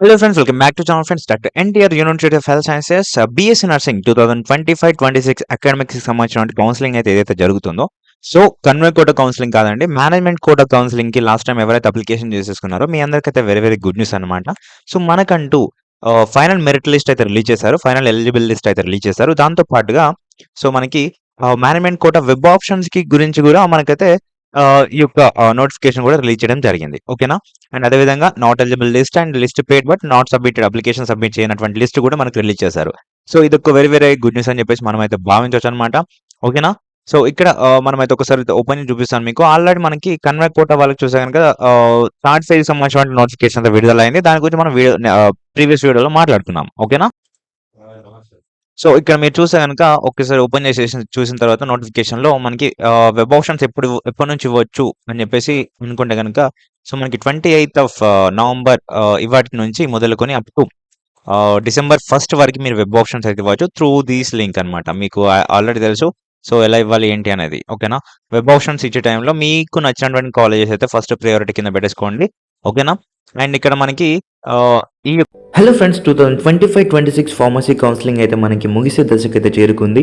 Hello friends మా welcome back to channel friends. Dr. NTR University of Health Sciences uh, BSc Nursing 2025-26 academics సంబంధించిన counselling అయితే ఏదైతే జరుగుతుందో so convey quota counselling కాదండి management quota కౌన్సిలింగ్కి last time ఎవరైతే application చేసేసుకున్నారో మీ అందరికైతే వెరీ వెరీ గుడ్ న్యూస్ అనమాట సో మనకంటూ ఫైనల్ మెరిట్ లిస్ట్ అయితే రిలీజ్ చేశారు ఫైనల్ ఎలిజిబుల్ లిస్ట్ అయితే రిలీజ్ చేశారు దాంతో పాటుగా సో మనకి మేనేజ్మెంట్ కోట వెబ్ ఆప్షన్స్కి గురించి కూడా మనకైతే ఈ యొక్క నోటిఫికేషన్ కూడా రిలీజ్ చేయడం జరిగింది. ఓకేనా అండ్ అదేవిధంగా not eligible list and list paid but not submitted application submit చేయనటువంటి లిస్ట్ కూడా మనకు రిలీజ్ చేశారు. సో ఇది ఒక వెరీ వెరీ గుడ్ న్యూస్ అని చెప్పేసి మనం అయితే భావించవచ్చు అనమాట ఓకేనా సో ఇక్కడ మనం మనమైతే ఒకసారి ఓపెన్ చూపిస్తాను మీకు. ఆల్రెడీ మనకి కన్వర్ట్ కోట వాళ్ళకి చూసే కనుక థర్డ్ సైజ్ సంబంధించిన నోటిఫికేషన్ అయితే విడుదలైంది. దాని గురించి మనం వీడియో ప్రీవియస్ వీడియోలో మాట్లాడుకున్నాం. ఓకేనా సో ఇక్కడ మీరు చూస్తే కనుక ఒకసారి ఓపెన్ చేసి చూసిన తర్వాత నోటిఫికేషన్లో మనకి వెబ్ ఆప్షన్స్ ఎప్పుడు ఎప్పటి నుంచి ఇవ్వచ్చు అని చెప్పేసి అనుకుంటే కనుక సో మనకి ట్వంటీ ఎయిత్ ఆఫ్ నవంబర్ ఇవాటి నుంచి మొదలుకొని అప్ టు డిసెంబర్ ఫస్ట్ వరకు మీరు వెబ్ ఆప్షన్స్ అయితే ఇవ్వచ్చు త్రూ దీస్ లింక్ అన్నమాట. మీకు ఆల్రెడీ తెలుసు. సో ఎలా ఇవ్వాలి ఏంటి అనేది. ఓకేనా? వెబ్ ఆప్షన్స్ ఇచ్చే టైంలో మీకు నచ్చినటువంటి కాలేజెస్ అయితే ఫస్ట్ ప్రయారిటీ కింద పెట్టేసుకోండి. ఓకేనా? అండ్ ఇక్కడ మనకి ఈ hello friends two thousand twenty five twenty six pharmacy counselling అయితే మనకి ముగిసే దశకు అయితే చేరుకుంది.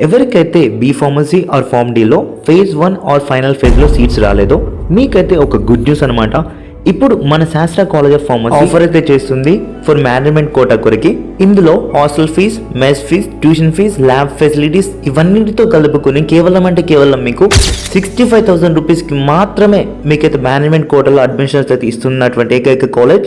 ఎవరికైతే బీ ఫార్మసీ ఆర్ ఫార్మ్ డీలో ఫేజ్ వన్ ఆర్ ఫైనల్ ఫేజ్లో సీట్స్ రాలేదో మీకైతే ఒక గుడ్ న్యూస్ అనమాట ఇప్పుడు మన శాస్త్ర కాలేజ్ ఆఫ్ ఫార్మసీ ఆఫర్ అయితే చేస్తుంది ఫర్ మేనేజ్మెంట్ కోటా కొరికి. ఇందులో hostel fees mess fees tuition fees lab facilities ఇవన్నిటితో కలుపుకుని కేవలం అంటే కేవలం మీకు సిక్స్టీ ఫైవ్ థౌసండ్ రూపీస్కి మాత్రమే మీకైతే మేనేజ్మెంట్ కోటాలో అడ్మిషన్స్ అయితే ఇస్తున్నటువంటి ఏకైక కాలేజ్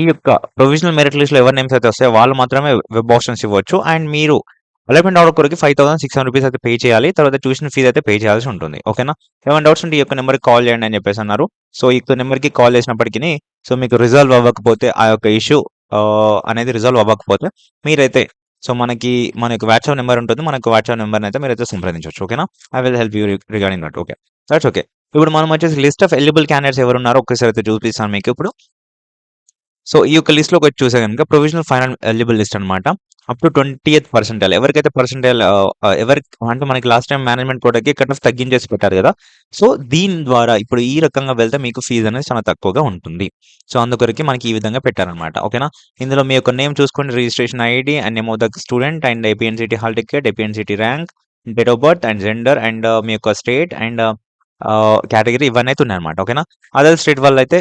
ఈ యొక్క ప్రొవిజనల్ మెరిట్ లిస్ట్లో ఎవరి నేమ్స్ అయితే వస్తాయో వాళ్ళు మాత్రమే వెబ్ ఆప్షన్స్ ఇవ్వచ్చు. అండ్ మీరు అలాట్మెంట్ ఆర్డర్ కొరకు five thousand six hundred rupees అయితే పే చేయాలి. తర్వాత ట్యూషన్ ఫీజ్ అయితే పే చేయాల్సి ఉంటుంది. ఓకేనా ఏమైనా డౌట్స్ ఉంటే ఈ యొక్క నెంబర్కి కాల్ చేయండి అని చెప్పేసి అన్నారు. సో ఈ యొక్క నెంబర్కి కాల్ చేసినప్పటికీ సో మీకు రిజాల్వ్ అవ్వకపోతే ఆ యొక్క ఇష్యూ అనేది రిజాల్వ్ అవ్వకపోతే మీరైతే సో మనకి మన యొక్క వాట్సాప్ నెంబర్ ఉంటుంది. మన యొక్క వాట్సాప్ నెంబర్ అయితే మీరైతే సంప్రదించవచ్చు. ఓకేనా I will help you regarding that okay that's okay ఇప్పుడు మనం వచ్చేసి లిస్ట్ ఆఫ్ ఎలిజిబుల్ క్యాండిడేట్స్ ఎవరు ఉన్నారో ఒకసారి అయితే చూపిస్తాను మీకు ఇప్పుడు. సో ఈ యొక్క లిస్ట్లో ఒకటి చూసే కనుక ప్రొవిజనల్ ఫైనల్ ఎలిజిబుల్ లిస్ట్ అనమాట up to twenty eighth percentile ఎవరికైతే పర్సెంటైల్ ఎవరి అంటే మనకి లాస్ట్ టైం మేనేజ్మెంట్ కోటకి కట్ ఆఫ్ తగ్గించేసి పెట్టారు కదా. సో దీని ద్వారా ఇప్పుడు ఈ రకంగా వెళ్తే మీకు ఫీజు అనేది చాలా తక్కువగా ఉంటుంది. సో అందుకొరకి మనకి ఈ విధంగా పెట్టారనమాట ఓకేనా ఇందులో మీ యొక్క నేమ్ చూసుకోండి. Registration ID and name of the student and APNCET hall ticket APNCET rank date of birth and gender and మీ యొక్క స్టేట్ అండ్ కేటగిరీ ఇవన్నీ అయితే ఉన్నాయన్నమాట ఓకేనా? అదర్ స్టేట్ వల్ల అయితే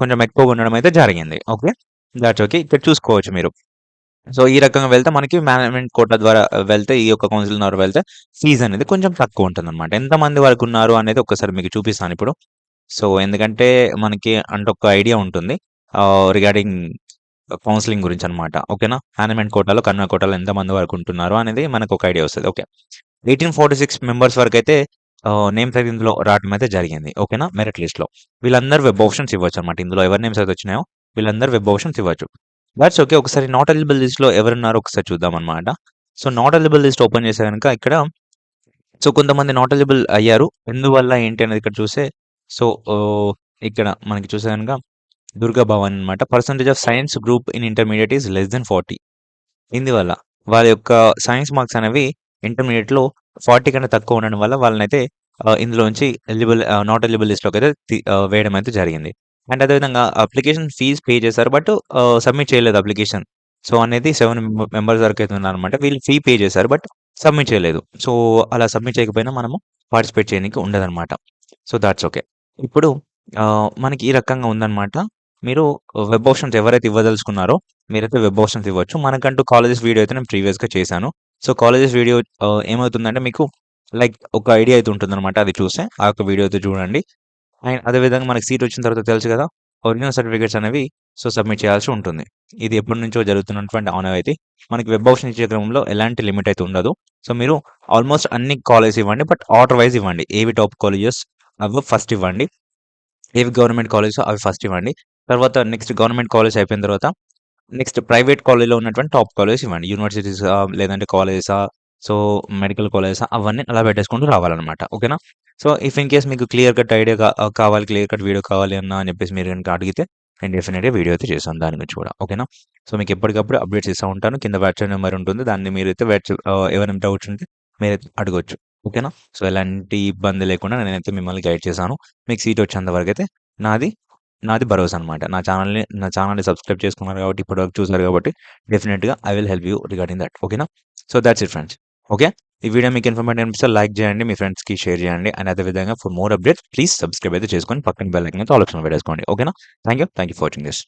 కొంచెం ఎక్కువ ఉండడం అయితే జరిగింది ఓకే? దాట్స్ ఓకే ఇక్కడ చూసుకోవచ్చు మీరు. సో ఈ రకంగా వెళ్తే మనకి మేనేజ్మెంట్ కోట్ల ద్వారా వెళ్తే ఈ యొక్క కౌన్సిల్ ద్వారా వెళ్తే ఫీజు అనేది కొంచెం తక్కువ ఉంటుంది అనమాట ఎంతమంది వరకు ఉన్నారు అనేది ఒకసారి మీకు చూపిస్తాను ఇప్పుడు. సో ఎందుకంటే మనకి అంటే ఒక ఐడియా ఉంటుంది రిగార్డింగ్ కౌన్సిలింగ్ గురించి అనమాట ఓకేనా? మేనేజ్మెంట్ కోటాలో కన్వా కోటాలో ఎంతమంది వరకు ఉంటున్నారు అనేది మనకు ఒక ఐడియా వస్తుంది okay? Eighteen forty six members వరకు అయితే నేమ్స్ అయితే ఇందులో రావడం అయితే జరిగింది. ఓకేనా? మెరిట్ లిస్ట్లో వీళ్ళందరూ వెబ్ ఆప్షన్స్ ఇవ్వచ్చు అనమాట ఇందులో ఎవరి నేమ్స్ అయితే వచ్చినాయో వీళ్ళందరూ వెబ్ ఆప్షన్స్ ఇవ్వచ్చు. దాట్స్ ఓకే ఒకసారి నాట్ ఎలిజిబుల్ లిస్ట్లో ఎవరున్నారో ఒకసారి చూద్దాం అనమాట so not eligible list open చేసే కనుక ఇక్కడ సో కొంతమంది నాట్ ఎలిజిబుల్ అయ్యారు. ఎందువల్ల ఏంటి అనేది ఇక్కడ చూస్తే సో ఇక్కడ మనకి చూసే కనుక దుర్గా భవన్ అనమాట percentage of science group in intermediate is less than forty ఇందువల్ల వాళ్ళ యొక్క సైన్స్ మార్క్స్ అనేవి ఇంటర్మీడియట్లో ఫార్టీ కంటే తక్కువ ఉండడం వల్ల వాళ్ళనైతే ఇందులోంచి ఎలిజిబుల్ నాట్ ఎలిజిబుల్ లిస్ట్లోకి అయితే వేయడం అయితే జరిగింది. అండ్ అదేవిధంగా అప్లికేషన్ ఫీజ్ పే చేశారు బట్ సబ్మిట్ చేయలేదు అప్లికేషన్. సో అనేది సెవెన్ మెంబర్స్ వరకు అయితే ఉన్నారనమాట వీళ్ళు ఫీ పే చేశారు బట్ సబ్మిట్ చేయలేదు. సో అలా సబ్మిట్ చేయకపోయినా మనము పార్టిసిపేట్ చేయడానికి ఉండదన్నమాట. So that's okay. ఇప్పుడు మనకి ఈ రకంగా ఉందన్నమాట. మీరు వెబ్ ఆప్షన్స్ ఎవరైతే ఇవ్వదలుచుకున్నారో మీరైతే వెబ్ ఆప్షన్స్ ఇవ్వచ్చు. మనకంటూ కాలేజెస్ వీడియో అయితే నేను ప్రీవియస్గా చేశాను. సో కాలేజెస్ వీడియో ఏమవుతుందంటే మీకు లైక్ ఒక ఐడియా అయితే ఉంటుందన్నమాట అది చూస్తే. ఆ యొక్క వీడియో అయితే చూడండి. అండ్ అదేవిధంగా మనకి సీట్ వచ్చిన తర్వాత తెలుసు కదా ఒరిజినల్ సర్టిఫికేట్స్ అనేవి సో సబ్మిట్ చేయాల్సి ఉంటుంది. ఇది ఎప్పటి నుంచో జరుగుతున్నటువంటి ఆనవాయితీ మనకి వెబ్ ఆప్షన్ ఇచ్చే క్రమంలో ఎలాంటి లిమిట్ అయితే ఉండదు. సో మీరు ఆల్మోస్ట్ అన్ని కాలేజ్ ఇవ్వండి బట్ ఆర్డర్ వైజ్ ఇవ్వండి. ఏవి టాప్ కాలేజెస్ అవి ఫస్ట్ ఇవ్వండి. ఏవి గవర్నమెంట్ కాలేజెస్ అవి ఫస్ట్ ఇవ్వండి. తర్వాత నెక్స్ట్ గవర్నమెంట్ కాలేజ్ అయిపోయిన తర్వాత నెక్స్ట్ ప్రైవేట్ కాలేజ్‌లో ఉన్నటువంటి టాప్ కాలేజెస్ ఇవ్వండి. యూనివర్సిటీస్ లేదంటే కాలేజెసా, సో మెడికల్ కాలేజెస్ అవన్నీ అలా పెట్టేసుకుంటూ రావాలనమాట. ఓకేనా? సో, ఇఫ్ ఇన్ కేస్ మీకు క్లియర్ కట్ ఐడియా కా కావాలి, క్లియర్ కట్ వీడియో కావాలి అన్న అని చెప్పేసి మీరు కనుక అడిగితే నేను డెఫినెట్గా వీడియో అయితే చేశాను దాని గురించి కూడా. ఓకేనా? సో, మీకు ఎప్పటికప్పుడు అప్డేట్స్ ఇస్తా ఉంటాను. కింద వాట్సాప్ నెంబర్ ఉంటుంది. దాన్ని మీరైతే వాట్సాప్ ఏమైనా డౌట్స్ ఉంటే మీరైతే అడగొచ్చు. ఓకేనా? సో, ఎలాంటి ఇబ్బంది లేకుండా నేనైతే మిమ్మల్ని గైడ్ చేశాను. మీకు సీట్ వచ్చేంత అయితే నాది నాది భరోసా అనమాట. నా ఛానల్ని నా ఛానల్ని సబ్స్క్రైబ్ చేసుకున్నారు కాబట్టి ఇప్పటివరకు చూసారు కాబట్టి డెఫినెట్గా I will help you regarding that ఓకేనా? So, that's it friends. Okay. ఈ వీడియో మీకు ఇన్ఫర్మేషన్ అనిపిస్తే లైక్ చేయండి. మీ ఫ్రెండ్స్‌కి షేర్ చేయండి. అండ్ అదే విధంగా for more updates please subscribe అయితే చేసుకొని పక్కన బెల్ ఆలోచన అయితే ఆల్ పెట్టేసుకోండి. ఓకేనా? Thank you. Thank you for watching this.